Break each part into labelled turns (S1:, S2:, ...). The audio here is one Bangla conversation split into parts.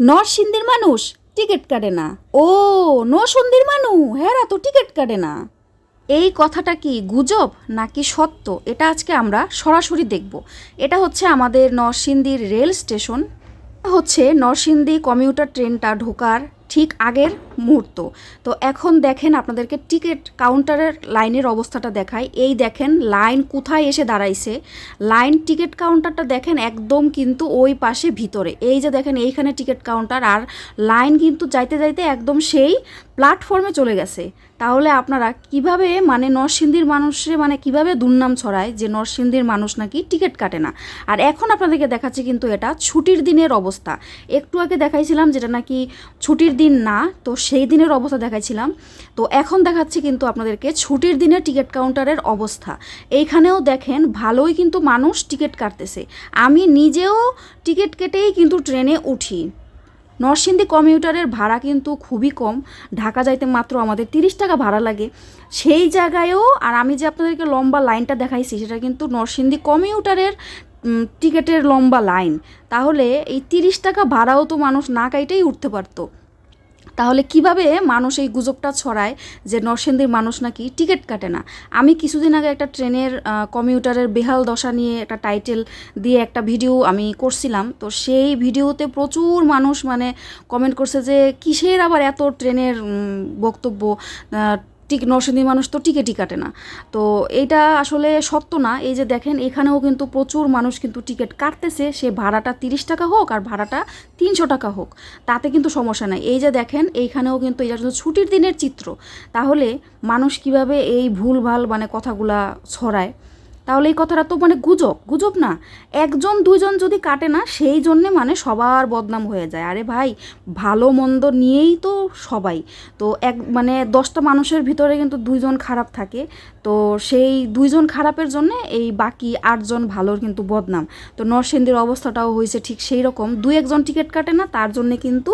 S1: নরসিংদীর মানুষ টিকিট কাটে না। ও, নরসিংদীর মানুষ হেরা তো টিকিট কাটে না। এই কথাটা কি গুজব নাকি সত্য? এটা আজকে আমরা সরাসরি দেখব। এটা হচ্ছে আমাদের নরসিংদীর রেল স্টেশন। হচ্ছে নরসিংদী কমিউটার ট্রেনটা ঢোকার ঠিক আগের মুহূর্ত। তো এখন দেখেন আপনাদেরকে টিকিট কাউন্টারের লাইনের অবস্থাটা দেখায় এই দেখেন লাইন কোথায় এসে দাঁড়াইছে? লাইন টিকিট কাউন্টারটা দেখেন একদম কিন্তু ওই পাশে ভিতরে। এই যে দেখেন এইখানে টিকিট কাউন্টার আর লাইন কিন্তু যাইতে যাইতে একদম সেই প্ল্যাটফর্মে চলে গেছে। তাহলে আপনারা কীভাবে মানে নরসিংদীর মানুষে মানে কীভাবে দুর্নাম ছড়ায় যে নরসিংদীর মানুষ নাকি টিকিট কাটে না? আর এখন আপনাদেরকে দেখাচ্ছি কিন্তু এটা ছুটির দিনের অবস্থা। একটু আগে দেখাইছিলাম যেটা নাকি ছুটির দিন না, তো সেই দিনের অবস্থা দেখাইছিলাম। তো এখন দেখাচ্ছি কিন্তু আপনাদেরকে ছুটির দিনের টিকিট কাউন্টারের অবস্থা। এইখানেও দেখেন ভালোই কিন্তু মানুষ টিকিট কাটতেছে। আমি নিজেও টিকিট কেটেই কিন্তু ট্রেনে উঠি। নরসিংদী কমিউটারের ভাড়া কিন্তু খুবই কম। ঢাকা যাইতে মাত্র আমাদের তিরিশ টাকা ভাড়া লাগে। সেই জায়গায়ও, আর আমি যে আপনাদেরকে লম্বা লাইনটা দেখাইছি, সেটা কিন্তু নরসিংদী কমিউটারের টিকিটের লম্বা লাইন। তাহলে এই তিরিশ টাকা ভাড়াও তো মানুষ না কাইটেই উঠতে পারতো। তাহলে কীভাবে মানুষ এই গুজবটা ছড়ায় যে নরসিংদীর মানুষ নাকি টিকিট কাটে না? আমি কিছুদিন আগে একটা ট্রেনের কমিউটারের বেহাল দশা নিয়ে একটা টাইটেল দিয়ে একটা ভিডিও আমি করছিলাম। তো সেই ভিডিওতে প্রচুর মানুষ মানে কমেন্ট করছে যে কিসের আবার এত ট্রেনের বক্তব্য? টিক নরসিংদীর মানুষ তো টিকিটই কাটে না। তো এটা আসলে সত্য না, এই যে দেখেন এখানেও কিন্তু প্রচুর মানুষ কিন্তু টিকিট কাটতেছে, সে ভাড়াটা তিরিশ টাকা হোক আর ভাড়াটা তিনশো টাকা হোক, তাতে কিন্তু সমস্যা নাই। এই যে দেখেন এইখানেও কিন্তু এটা শুধু ছুটির দিনের চিত্র, তাহলে মানুষ কীভাবে এই ভুলভাল মানে কথাগুলা ছড়ায়? তাহলে এই কথাটা তো মানে গুজব গুজব না। একজন দুজন যদি কাটে না, সেই জন্যে মানে সবার বদনাম হয়ে যায়। আরে ভাই, ভালো মন্দ নিয়েই তো সবাই। তো এক মানে দশটা মানুষের ভিতরে কিন্তু দুইজন খারাপ থাকে। তো সেই দুইজন খারাপের জন্য এই বাকি আটজন ভালোর কিন্তু বদনাম। তো নরসিংদীর অবস্থাটাও হয়েছে ঠিক সেই রকম। দুই একজন টিকিট কাটে না, তার জন্য কিন্তু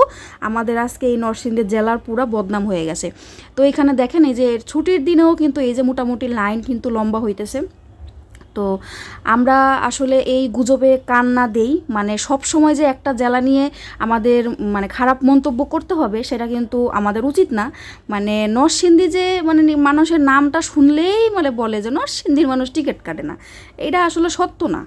S1: আমাদের আজকে এই নরসিংদী জেলার পুরা বদনাম হয়ে গেছে। তো এখানে দেখেন এই যে ছুটির দিনেও কিন্তু এই যে মোটামুটি লাইন কিন্তু লম্বা হইতেছে। তো আমরা আসলে এই গুজবে কান না দেই। মানে সব সময় যে একটা জেলা নিয়ে আমাদের মানে খারাপ মন্তব্য করতে হবে, সেটা কিন্তু আমাদের উচিত না। মানে নরসিন্দি যে মানে মানুষের নামটা শুনলেই মানে বলে যে নরসিন্দির মানুষ টিকিট কাটে না। এটা আসলে সত্য না।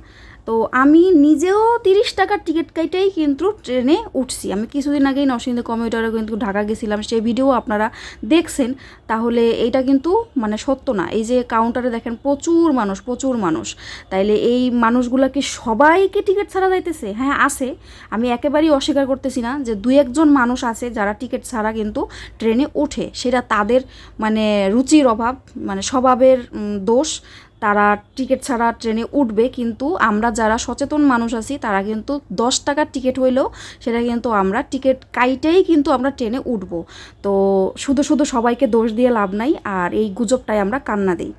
S1: তো আমি নিজেও তিরিশ টাকার টিকিট কাইটেই কিন্তু ট্রেনে উঠছি। আমি কিছুদিন আগেই নরসিংদী কমিউটারে কিন্তু ঢাকা গেছিলাম, সেই ভিডিও আপনারা দেখছেন। তাহলে এইটা কিন্তু মানে সত্য না। এই যে কাউন্টারে দেখেন প্রচুর মানুষ প্রচুর মানুষ। তাইলে এই মানুষগুলোকে সবাইকে টিকিট ছাড়া যাইতেছে? হ্যাঁ আছে। আমি একেবারেই অস্বীকার করতেছি না যে দু একজন মানুষ আছে যারা টিকিট ছাড়া কিন্তু ট্রেনে ওঠে। সেটা তাদের মানে রুচির অভাব মানে স্বভাবের দোষ। তারা টিকিট ছাড়া ট্রেনে উঠবে, কিন্তু আমরা যারা সচেতন মানুষ আছি, তারা কিন্তু দশ টাকার টিকিট হইলেও সেটা কিন্তু আমরা টিকিট কাইটেই কিন্তু আমরা ট্রেনে উঠবো। তো শুধু শুধু সবাইকে দোষ দিয়ে লাভ নাই, আর এই গুজবটাই আমরা কান্না দিই।